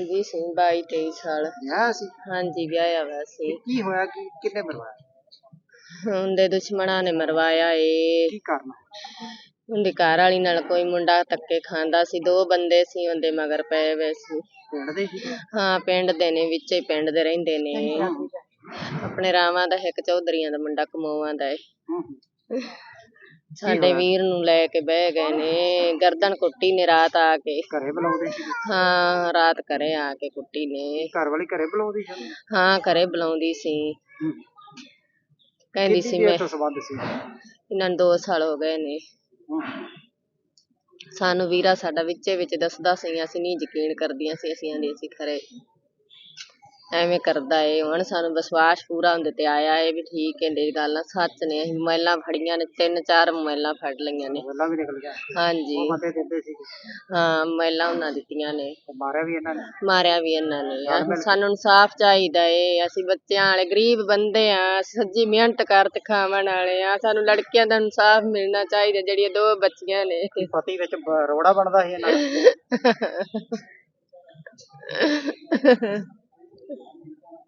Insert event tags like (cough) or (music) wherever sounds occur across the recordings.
ਜੀ ਸੀ 22 23 ਸਾਲ। ਵਿਆਹ ਸੀ? ਹਾਂਜੀ ਵਿਆਹਿਆ ਹੋਇਆ ਸੀ। ਕੀ ਹੋਇਆ? ਕਿ ਕਿੰਨੇ ਮਰਵਾਇਆ? ਉਹਦੇ ਦੁਸ਼ਮਣਾਂ ਨੇ ਮਰਵਾਇਆ ਏ। ਕੀ ਕਾਰਨ? ਉਹਦੀ ਘਰ ਵਾਲੀ ਨਾਲ ਕੋਈ ਮੁੰਡਾ ਧੱਕੇ ਖਾਂਦਾ ਸੀ। ਦੋ ਬੰਦੇ ਸੀ ਉਹਦੇ ਮਗਰ ਪਏ ਹੋਏ ਸੀ। ਪਿੰਡ ਦੇ ਸੀ? ਹਾਂ ਪਿੰਡ ਦੇ ਨੇ ਵਿੱਚੇ ਹੀ ਪਿੰਡ ਦੇ ਰਹਿੰਦੇ ਨੇ। ਆਪਣੇ ਰਾਵਾਂ ਦਾ ਇੱਕ ਚੌਧਰੀਆਂ ਦਾ ਮੁੰਡਾ ਕਮੋਵਾਂ ਦਾ ਏ। ਹੂੰ ਹੂੰ। ਸਾਡੇ ਵੀਰ ਨੂੰ ਲੈ ਕੇ ਬਹਿ ਗਏ ਨੇ ਗਰਦਨ ਕੁੱਟੀ ਨੇ ਰਾਤ ਆ ਕੇ। ਘਰੇ ਬੁਲਾਉਂਦੇ ਸੀ ਹਾਂ ਰਾਤ ਘਰੇ ਆ ਕੇ ਕੁੱਟੀ ਨੇ। ਘਰ ਵਾਲੀ ਘਰੇ ਬੁਲਾਉਂਦੀ ਸੀ? ਹਾਂ ਘਰੇ ਬੁਲਾਉਂਦੀ ਸੀ। ਕਹਿੰਦੀ ਸੀ ਮੈਂ ਦੇਰ ਤੋਂ ਸੰਬੰਧ ਸੀ? ਇਹਨਾਂ ਨੂੰ 2 ਸਾਲ ਹੋ ਗਏ ਨੇ। ਸਾਨੂੰ ਵੀਰਾ ਸਾਡਾ ਵਿੱਚੇ ਵਿੱਚ ਦੱਸਦਾ ਸੀ ਅਸੀਂ ਨਹੀਂ ਯਕੀਨ ਕਰਦੀਆਂ ਸੀ ਅਸੀਂ ਆਂਦੇ ਸੀ ਖਰੇ ਐਵੇਂ ਕਰਦਾ ਏ ਹੁਣ ਸਾਨੂੰ ਵਿਸ਼ਵਾਸ ਪੂਰਾ ਹੁੰਦੇ ਤੇ ਆਇਆ ਏ ਵੀ ਠੀਕ ਕਹਿੰਦੇ ਗੱਲਾਂ ਸੱਚ ਨੇ ਅਸੀਂ ਮੋਬਾਈਲਾਂ ਫੜੀਆਂ ਨੇ ਤਿੰਨ ਚਾਰ ਮੋਬਾਈਲਾਂ ਫੜ ਲਈਆਂ ਨੇ। ਪਹਿਲਾਂ ਵੀ ਨਿਕਲ ਗਿਆ ਹਾਂਜੀ। ਉਹ ਮਤੇ ਦਿੰਦੇ ਸੀ ਹਾਂ ਮੋਬਾਈਲਾਂ ਉਹਨਾਂ ਦਿੱਤੀਆਂ ਨੇ। ਮਾਰਿਆ ਵੀ ਇਹਨਾਂ ਨੇ। ਮਾਰਿਆ ਵੀ ਇਹਨਾਂ ਨੇ। ਸਾਨੂੰ ਇਨਸਾਫ ਚਾਹੀਦਾ ਏ ਅਸੀਂ ਬੱਚਿਆਂ ਵਾਲੇ ਗਰੀਬ ਬੰਦੇ ਆ ਸੱਜੀ ਮਿਹਨਤ ਕਰ ਤੇ ਖਾਵਣ ਵਾਲੇ ਆ ਸਾਨੂੰ ਲੜਕੀਆਂ ਦਾ ਇਨਸਾਫ ਮਿਲਣਾ ਚਾਹੀਦਾ ਜਿਹੜੀਆਂ ਦੋ ਬੱਚੀਆਂ ਨੇ। ਪਤੀ ਵਿੱਚ ਬ- ਰੋੜਾ ਬਣਦਾ ਸੀ ਇਹਨਾਂ ਦਾ। (laughs)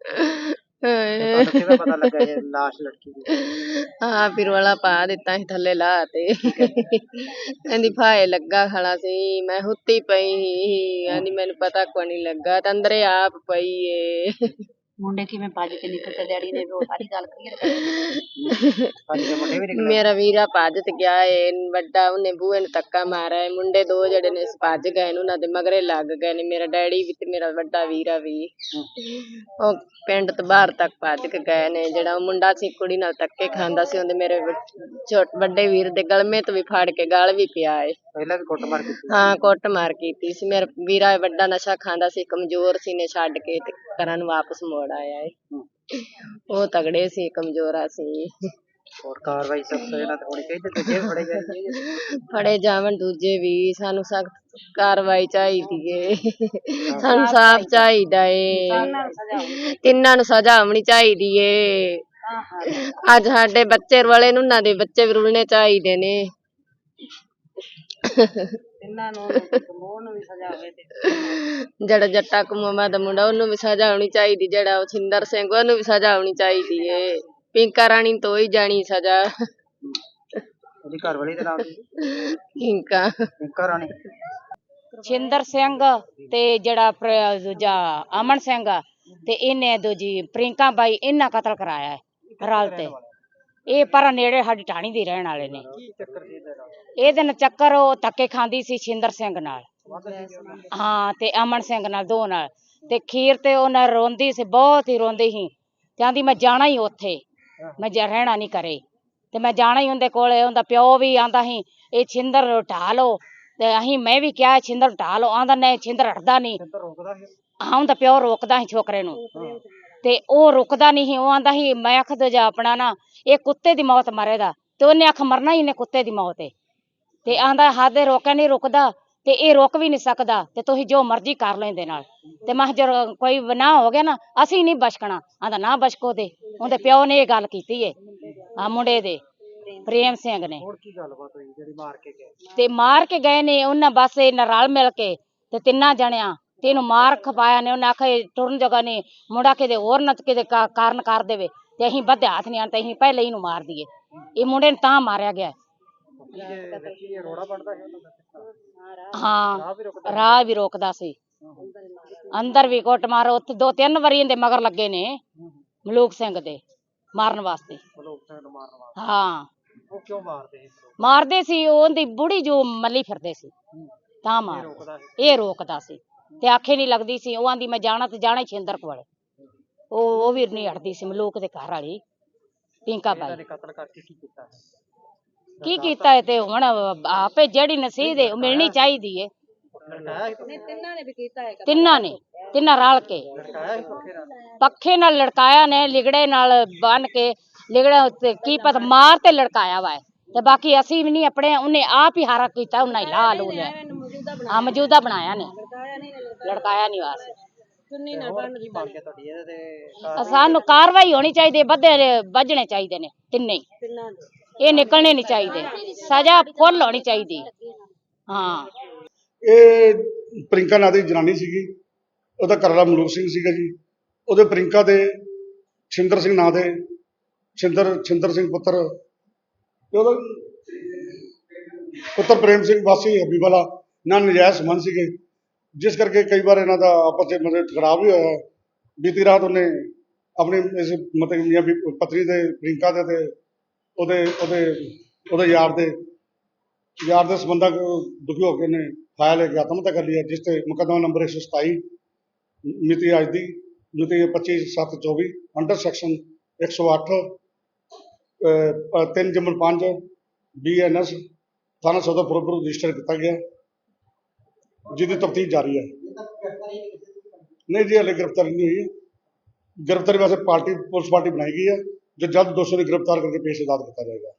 ਤੁਹਾਨੂੰ ਕਿਵੇਂ ਪਤਾ ਲੱਗਾ ਇਹ ਲਾਸ਼ ਲੜਕੀ ਦੀ ਹਾਂ ਫਿਰ ਵਾਲਾ ਪਾ ਦਿੱਤਾ ਸੀ ਥੱਲੇ ਲਾ ਤੇ ਕਹਿੰਦੀ ਫਾਏ ਲੱਗਾ ਖੜਾ ਸੀ ਮੈਂ ਹੁੱਤੀ ਪਈ ਸੀ ਕਹਿੰਦੀ ਮੈਨੂੰ ਪਤਾ ਕੋ ਨਹੀਂ ਲੱਗਾ ਤੇ ਅੰਦਰੇ ਆਪ ਪਈ ਏ ਮੁੰਡੇ ਕਿਵੇਂ ਭੱਜ ਕੇ ਨਿਕਲ ਡੈਡੀ ਨੇ ਵੀ ਉਹ ਸਾਰੀ ਗੱਲ ਕਲੀਅਰ ਵੀ ਮੇਰਾ ਵੀਰਾ ਭੱਜ ਤੇ ਗਿਆ ਏ ਵੱਡਾ ਉਹਨੇ ਬੂਹੇ ਨੂੰ ਧੱਕਾ ਮਾਰਿਆ ਏ। ਮੁੰਡੇ ਦੋ ਜਿਹੜੇ ਨੇ ਭੱਜ ਗਏ ਨੇ ਉਹਨਾਂ ਦੇ ਮਗਰੇ ਲੱਗ ਗਏ ਨੇ। ਮੇਰਾ ਡੈਡੀ ਵੀ ਤੇ ਮੇਰਾ ਵੱਡਾ ਵੀਰਾ ਵੀ। ਉਹ ਪਿੰਡ ਤੋਂ ਬਾਹਰ ਤੱਕ ਭੱਜ ਕੇ ਗਏ ਨੇ। ਜਿਹੜਾ ਉਹ ਮੁੰਡਾ ਸੀ ਕੁੜੀ ਨਾਲ ਧੱਕੇ ਖਾਂਦਾ ਸੀ ਉਹਦੇ ਮੇਰੇ ਛੋਟ ਵੱਡੇ ਵੀਰ ਦੇ ਗਲਮੇ ਤੋਂ ਵੀ ਫੜ ਕੇ ਗਲ ਵੀ ਪਿਆ ਏ। ਪਹਿਲਾਂ ਵੀ ਕੁੱਟਮਾਰ ਕੀਤੀ ਹਾਂ ਕੁੱਟ ਮਾਰ ਕੀਤੀ ਸੀ। ਮੇਰਾ ਵੀਰਾ ਵੱਡਾ ਨਸ਼ਾ ਖਾਂਦਾ ਸੀ ਕਮਜ਼ੋਰ ਸੀ ਨੇ ਛੱਡ ਕੇ ਤੇ ਘਰਾਂ ਨੂੰ ਵਾਪਸ ਮੋੜ ਆਇਆ ਏ। ਉਹ ਤਗੜੇ ਸੀ ਕਮਜ਼ੋਰਾ ਸੀ। ਹੋਰ ਕਾਰਵਾਈ ਸਖਤ ਇਹਨਾਂ ਤੇ ਹੋਣੀ ਚਾਹੀਦੀ ਤੇ ਜੇ ਫੜੇ ਗਏ ਫੜੇ ਜਾਵਣ ਦੂਜੇ ਵੀ ਸਾਨੂੰ ਸਖਤ ਕਾਰਵਾਈ ਚਾਹੀਦੀ ਏ। ਸਾਨੂੰ ਸਾਫ਼ ਚਾਹੀਦਾ ਏ। ਤਿੰਨਾਂ ਨੂੰ ਸਜ਼ਾ ਹੋਣੀ ਚਾਹੀਦੀ ਏ। ਅੱਜ ਸਾਡੇ ਬੱਚੇ ਵਾਲੇ ਨੂੰ ਉਹਨਾਂ ਦੇ ਬੱਚੇ ਵੀ ਰੁਲਣੇ ਚਾਹੀਦੇ ਨੇ। ਇਹਨਾਂ ਨੂੰ ਮੋਹ ਨੂੰ ਵੀ ਸਜ਼ਾ ਹੋਵੇ ਤੇ ਜਿਹੜਾ ਜੱਟਾ ਕਮੂਮਾ ਦਾ ਮੁੰਡਾ ਉਹਨੂੰ ਵੀ ਸਜ਼ਾ ਹੋਣੀ ਚਾਹੀਦੀ ਜਿਹੜਾ ਉਹ ਛਿੰਦਰ ਸਿੰਘ ਉਹਨੂੰ ਵੀ ਸਜ਼ਾ ਹੋਣੀ ਚਾਹੀਦੀ ਏ। ਪਿੰਕਾ ਰਾਣੀ ਤੋਂ ਹੀ ਜਾਣੀ ਸਜ਼ਾ। ਉਹਦੀ ਘਰ ਵਾਲੀ ਦੇ ਨਾਮ ਪਿੰਕਾ। ਪਿੰਕਾ ਰਾਣੀ। ਛਿੰਦਰ ਸਿੰਘ ਤੇ ਜਿਹੜਾ ਪ੍ਰ- ਦੂਜਾ ਅਮਨ ਸਿੰਘ ਆ, ਤੇ ਇਹਨੇ ਦੂਜੀ ਪ੍ਰਿੰਕਾ ਬਾਈ ਇਹਨਾਂ ਕਤਲ ਕਰਾਇਆ ਹੈ ਰਲ ਤੇ। ਇਹ ਪਰ ਨੇੜੇ ਸਾਡੀ ਟਾਣੀ ਦੇ ਰਹਿਣ ਵਾਲੇ ਨੇ। ਕੀ ਚੱਕਰ ਸੀ ਇਹਦੇ? ਨਾਲ ਇਹਦੇ ਨਾਲ ਚੱਕਰ ਉਹ ਧੱਕੇ ਖਾਂਦੀ ਸੀ ਛਿੰਦਰ ਸਿੰਘ ਨਾਲ। ਹਾਂ ਤੇ ਅਮਨ ਸਿੰਘ ਨਾਲ ਦੋ ਨਾਲ। ਤੇ ਖੀਰ ਤੇ ਉਹ ਨਾਲ ਰੋਂਦੀ ਸੀ ਬਹੁਤ ਹੀ ਰੋਂਦੀ ਸੀ। ਕਹਿੰਦੀ ਮੈਂ ਜਾਣਾ ਹੀ ਉੱਥੇ। ਮੈਂ ਜਾ ਰਹਿਣਾ ਨਹੀਂ ਕਰੇ ਤੇ ਮੈਂ ਜਾਣਾ ਹੀ ਉਹਦੇ ਕੋਲੇ ਉਹਦਾ ਪਿਓ ਵੀ ਆਂਦਾ ਸੀ ਇਹ ਛਿੰਦਰ ਢਾ ਲਓ। ਤੇ ਅਸੀਂ ਮੈਂ ਵੀ ਕਿਹਾ ਛਿੰਦਰ ਢਾ ਲਓ। ਆਂਦਾ ਨਹੀਂ ਛਿੰਦਰ ਹਟਦਾ ਨਹੀਂ। ਤਾਂ ਰੋਕਦਾ ਸੀ। ਹਾਂ ਉਹਦਾ ਪਿਓ ਰੋਕਦਾ ਸੀ ਛੋਕਰੇ ਨੂੰ। ਤੇ ਉਹ ਰੁਕਦਾ ਨਹੀਂ ਸੀ ਉਹ ਆਂਦਾ ਸੀ ਮੈਂ ਆਖਦ ਜਾ ਆਪਣਾ ਨਾ ਇਹ ਕੁੱਤੇ ਦੀ ਮੌਤ ਮਰੇਦਾ ਤੇ ਉਹਨੇ ਆਖ ਮਰਨਾ ਹੀ ਨੇ ਕੁੱਤੇ ਦੀ ਮੌਤ ਏ। ਤੇ ਆਂਦਾ ਹੱਦ ਰੋਕਿਆ ਨਹੀਂ ਰੁਕਦਾ ਤੇ ਇਹ ਰੁਕ ਵੀ ਨਹੀਂ ਸਕਦਾ ਤੇ ਤੁਸੀਂ ਜੋ ਮਰਜ਼ੀ ਕਰ ਇਹਦੇ ਨਾਲ। ਤੇ ਮੈਂ ਕਿਹਾ ਜਦੋਂ ਕੋਈ ਨਾ ਹੋ ਗਿਆ ਨਾ ਅਸੀਂ ਨਹੀਂ ਬਚਕਣਾ। ਆਂਦਾ ਨਾ ਬਚਕੋ ਤੇ। ਉਹਦੇ ਪਿਓ ਨੇ ਇਹ ਗੱਲ ਕੀਤੀ ਏ ਆ ਮੁੰਡੇ ਦੇ ਪ੍ਰੇਮ ਸਿੰਘ ਨੇ। ਹੋਰ ਕੀ ਗੱਲਬਾਤ ਹੋਈ ਜਿਹੜੀ ਮਾਰ ਕੇ ਗਏ? ਤੇ ਮਾਰ ਕੇ ਗਏ ਨੇ ਉਹਨਾਂ ਬਸ ਇਹ ਰਲ ਮਿਲ ਕੇ ਤੇ ਤਿੰਨਾਂ ਜਣਿਆਂ ਤੇ ਇਹਨੂੰ ਮਾਰ ਖਪਾਇਆ ਨੇ। ਉਹਨੇ ਇਹ ਟੁਰਨ ਜਗ੍ਹਾ ਨੇ ਮੁੰਡਾ ਕਿਤੇ ਹੋਰ ਨੱਚ ਕਿਤੇ ਕਾਰਨ ਕਰ ਦੇਵੇ ਤੇ ਅਸੀਂ ਬੱਧੇ ਹੱਥ ਨਹੀਂ ਆਣ ਤੇ ਅਸੀਂ ਪਹਿਲੇ ਹੀ ਨੂੰ ਮਾਰ ਦਈਏ। ਇਹ ਮੁੰਡੇ ਨੂੰ ਤਾਂ ਮਾਰਿਆ ਗਿਆ। ਇਹ ਰੋੜਾ ਹਾਂ ਰਾਹ ਵੀ ਰੁਕਦਾ ਸੀ। ਅੰਦਰ ਵੀ ਕੁੱਟ ਮਾਰ ਉੱਥੇ ਦੋ ਤਿੰਨ ਵਾਰੀ ਇਹਦੇ ਮਗਰ ਲੱਗੇ ਨੇ ਮਲੂਕ ਸਿੰਘ ਦੇ ਮਾਰਨ ਵਾਸਤੇ। ਮਲੋਕ ਸਿੰਘ ਨੂੰ ਮਾਰਨ ਵਾਲਾ ਹਾਂ। ਉਹ ਕਿਉਂ ਮਾਰਦੇ ਸੀ ਮਾਰਦੇ ਸੀ ਉਹਦੀ ਬੁੜੀ ਜੋ ਮੱਲੀ ਫਿਰਦੇ ਸੀ। ਤਾਂ ਮਾਰ ਇਹ ਰੋਕਦਾ ਸੀ। ਤੇ ਆਖੇ ਨਹੀਂ ਲੱਗਦੀ ਸੀ ਉਹ ਆਂਦੀ ਮੈਂ ਜਾਣਾ ਤੇ ਜਾਣਾ ਛਿੰਦਰ ਕੋਲ। ਉਹ ਉਹ ਵੀ ਨਹੀਂ ਹਟਦੀ ਸੀ ਮਲੂਕ ਦੇ ਘਰ ਵਾਲੀ। ਪਿੰਕਾ ਬਾਈ ਨੇ ਕਤਲ ਕਰਕੇ ਕੀ ਕੀਤਾ? ਕੀ ਕੀਤਾ ਹੈ ਤੇ ਹੁਣ ਆਪੇ ਜਿਹੜੀ ਨਸੀਬ ਹੈ ਉਹ ਮਿਲਣੀ ਚਾਹੀਦੀ ਸੀ ਤਿੰਨਾਂ ਨੇ ਤਿੰਨਾਂ ਰਲ ਕੇ। ਪੱਖੇ ਨਾਲ ਲੜਕਾਇਆ ਨੇ ਲਿਗੜੇ ਨਾਲ ਬੰਨ ਕੇ ਲਿਗੜੇ ਉੱਤੇ ਕੀ ਪਤਾ ਮਾਰ ਤੇ ਲੜਕਾਇਆ ਵਾ ਤੇ ਬਾਕੀ ਅਸੀਂ ਵੀ ਨਹੀਂ ਆਪਣੇ ਉਹਨੇ ਆਪ ਹੀ ਹਾਰਾ ਕੀਤਾ ਉਹਨਾਂ ਹੀ ਲਾ ਲੂ ਲਿਆ ਆ ਮੌਜੂਦਾ ਬਣਾਇਆ ਨੇ। ਲੜਕਾਇਆ ਨਹੀਂ ਵਾਸ ਹੈ ਸਾਨੂੰ ਕਾਰਵਾਈ ਹੋਣੀ ਚਾਹੀਦੀ ਹੈ ਬੱਧੇ ਵੱਜਣੇ ਚਾਹੀਦੇ ਨੇ ਤਿੰਨੇ ਹੀ। ਇਹ ਨਿਕਲਣੇ ਨਹੀਂ ਚਾਹੀਦੇ। ਸਜ਼ਾ ਫੁੱਲ ਹੋਣੀ ਚਾਹੀਦੀ। ਹਾਂ। ਇਹ ਪ੍ਰਿੰਕਾ ਨਾਂ ਦੀ ਜਨਾਨੀ ਸੀਗੀ। ਉਹਦਾ ਘਰ ਮਲੂਕ ਸਿੰਘ ਸੀਗਾ ਜੀ। ਉਹਦੇ ਪ੍ਰਿੰਕਾ ਦੇ ਛਿੰਦਰ ਸਿੰਘ ਨਾਂ ਦੇ ਛਿੰਦਰ ਛਿੰਦਰ ਸਿੰਘ ਪੁੱਤਰ ਤੇ ਉਹਦਾ ਪੁੱਤਰ ਪ੍ਰੇਮ ਸਿੰਘ, ਵਾਸੀ ਹਬੀਵਾਲਾ ਨਾਲ ਨਜਾਇਜ਼ ਮਨ ਸੀਗੇ। ਜਿਸ ਕਰਕੇ ਕਈ ਵਾਰ ਇਹਨਾਂ ਦਾ ਆਪਸ ਵਿੱਚ ਮਤਲਬ ਖਰਾਬ ਵੀ ਹੋਇਆ। ਬੀਤੀ ਰਾਤ ਉਹਨੇ ਆਪਣੇ ਇਸ ਮਤਲਬ ਮੀਆਂ ਪਤਨੀ ਦੇ ਪ੍ਰਿੰਕਾ ਦੇ ਤੇ ਉਹਦੇ ਉਹਦੇ ਉਹਦੇ ਯਾਰ ਦੇ ਯਾਰ ਦੇ ਸੰਬੰਧਾਂ ਦੁਖੀ ਹੋ ਕੇ ਨੇ ਫਾਇਲ ਲੈ ਕੇ ਆਤਮ ਹੱਤਿਆ ਕਰ ਲਿਆ ਜਿਸ ਤੇ ਮੁਕੱਦਮਾ ਨੰਬਰ 127 ਮਿਤੀ ਅੱਜ ਦੀ, ਮਿਤੀ 25/7/24 ਅੰਡਰ ਸੈਕਸ਼ਨ 108 3 ਜਮਨ 5 ਬੀਐਨਐਸ ਥਾਣਾ ਸਦਰ ਫਿਰੋਜ਼ਪੁਰ ਰਜਿਸਟਰ ਕੀਤਾ ਗਿਆ, ਜਿਹਦੀ ਤਫਤੀਸ਼ ਜਾਰੀ ਹੈ। ਨਹੀਂ ਜੀ, ਹਲੇ ਗ੍ਰਿਫਤਾਰੀ ਨਹੀਂ ਹੋਈ ਗ੍ਰਿਫਤਾਰੀ ਵਾਸਤੇ ਪਾਰਟੀ, ਪੁਲਿਸ ਪਾਰਟੀ ਬਣਾਈ ਗਈ ਹੈ। ਜੋ ਜਲਦ ਦੋਸ਼ੀ ਨੂੰ ਗ੍ਰਿਫਤਾਰ ਕਰਕੇ ਪੇਸ਼ ਅਦਾਲਤ ਕੀਤਾ ਜਾਏਗਾ।